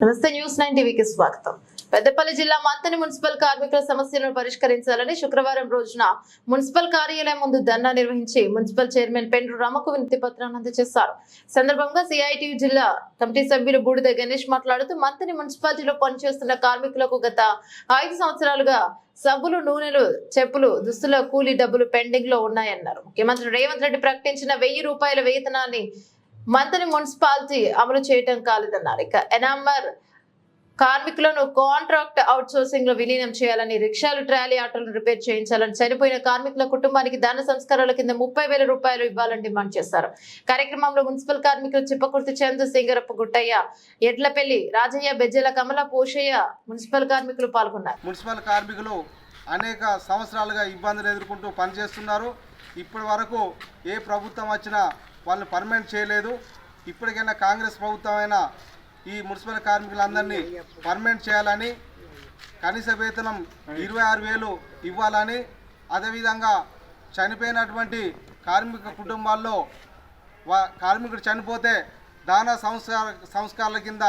నమస్తే news nine టీవీకి స్వాగతం. పెద్దపల్లి జిల్లా మంతని మున్సిపల్ కార్మికుల సమస్యలను పరిష్కరించాలని శుక్రవారం రోజున మున్సిపల్ కార్యాలయం ముందు ధర్నా నిర్వహించి మున్సిపల్ చైర్మన్ పెండ్రు రామకు వినతి పత్రాన్ని అందజేశారు. సందర్భంగా సిఐటి జిల్లా కమిటీ సభ్యులు బూడిద గణేష్ మాట్లాడుతూ మంతని మున్సిపాలిటీలో పనిచేస్తున్న కార్మికులకు గత ఐదు సంవత్సరాలుగా సబ్బులు నూనెలు చెప్పులు దుస్తుల కూలీ డబ్బులు పెండింగ్లో ఉన్నాయన్నారు. ముఖ్యమంత్రి రేవంత్ రెడ్డి ప్రకటించిన వెయ్యి రూపాయల వేతనాన్ని మంత్రి మున్సిపాలిటీ అమలు చేయటం కాలేదన్నారు. ఇక ఎనామర్ కార్మికులను కాంట్రాక్ట్ అవుట్ సోర్సింగ్లో విలీనం చేయాలని రిక్షాలు ట్రాలీ ఆటోలను రిపేర్ చేయించాలని చనిపోయిన కార్మికుల కుటుంబానికి దాన సంస్కారాల కింద ముప్పై వేల రూపాయలు ఇవ్వాలని డిమాండ్ చేశారు. కార్యక్రమంలో మున్సిపల్ కార్మికులు చిప్పకుర్తి చంద్ర సింగరప్ప గుట్టయ్య ఎడ్లపల్లి రాజయ్య బెజ్జల కమల పోషయ్య మున్సిపల్ కార్మికులు పాల్గొన్నారు. మున్సిపల్ కార్మికులు అనేక సంవత్సరాలుగా ఇబ్బందులు ఎదుర్కొంటూ పనిచేస్తున్నారు. ఇప్పటి వరకు ఏ ప్రభుత్వం వచ్చినా వాళ్ళని పర్మనెంట్ చేయలేదు. ఇప్పటికైనా కాంగ్రెస్ ప్రభుత్వం అయినా ఈ మున్సిపల్ కార్మికులందరినీ పర్మనెంట్ చేయాలని కనీస వేతనం ఇరవై ఆరు వేలు ఇవ్వాలని అదేవిధంగా చనిపోయినటువంటి కార్మిక కుటుంబాల్లో వా కార్మికుడు చనిపోతే దాన సంస్కార సంస్కారాల కింద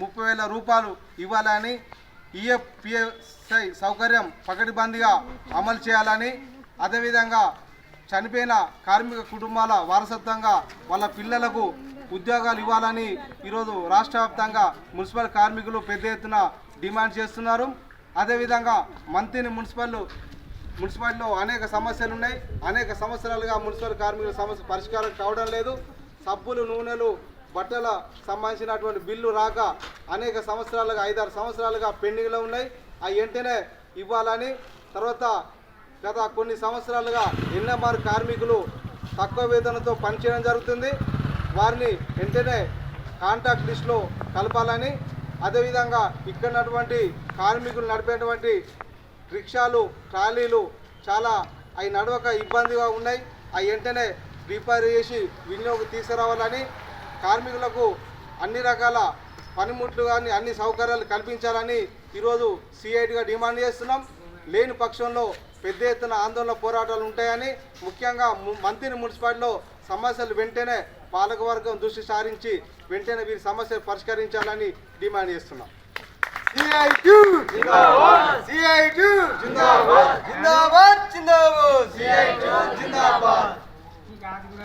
ముప్పై వేల రూపాయలు ఇవ్వాలని ఈఎఫ్పిఎస్ఐ సౌకర్యం పకడ్బందీగా అమలు చేయాలని అదేవిధంగా చనిపోయిన కార్మిక కుటుంబాల వారసత్వంగా వాళ్ళ పిల్లలకు ఉద్యోగాలు ఇవ్వాలని ఈరోజు రాష్ట్ర వ్యాప్తంగా మున్సిపల్ కార్మికులు పెద్ద ఎత్తున డిమాండ్ చేస్తున్నారు. అదేవిధంగా మంత్రిని మున్సిపల్ మున్సిపాలిటీలో అనేక సమస్యలు ఉన్నాయి. అనేక సంవత్సరాలుగా మున్సిపల్ కార్మికుల సమస్య పరిష్కారం కావడం లేదు. సబ్బులు నూనెలు బట్టల సంబంధించినటువంటి బిల్లు రాక అనేక సంవత్సరాలుగా ఐదారు సంవత్సరాలుగా పెండింగ్లో ఉన్నాయి. అవి వెంటనే ఇవ్వాలని తర్వాత గత కొన్ని సంవత్సరాలుగా ఎన్ఎంఆర్ కార్మికులు తక్కువ వేతనంతో పనిచేయడం జరుగుతుంది. వారిని వెంటనే కాంటాక్ట్ లిస్టులో కలపాలని అదేవిధంగా ఇక్కడటువంటి కార్మికులు నడిపేటువంటి రిక్షాలు ట్రాలీలు చాలా అవి నడవక ఇబ్బందిగా ఉన్నాయి. అవి వెంటనే రిపేర్ చేసి వినియోగం తీసుకురావాలని కార్మికులకు అన్ని రకాల పనిముట్లు కానీ అన్ని సౌకర్యాలు కల్పించాలని ఈరోజు సిఐటిగా డిమాండ్ చేస్తున్నాం. లేని పక్షంలో పెద్ద ఎత్తున ఆందోళన పోరాటాలు ఉంటాయని ముఖ్యంగా మంత్రి మున్సిపాలిటీలో సమస్యలు వెంటనే పాలకవర్గం దృష్టి సారించి వెంటనే వీరి సమస్యలు పరిష్కరించాలని డిమాండ్ చేస్తున్నాం. CI2 జిందాబాద్.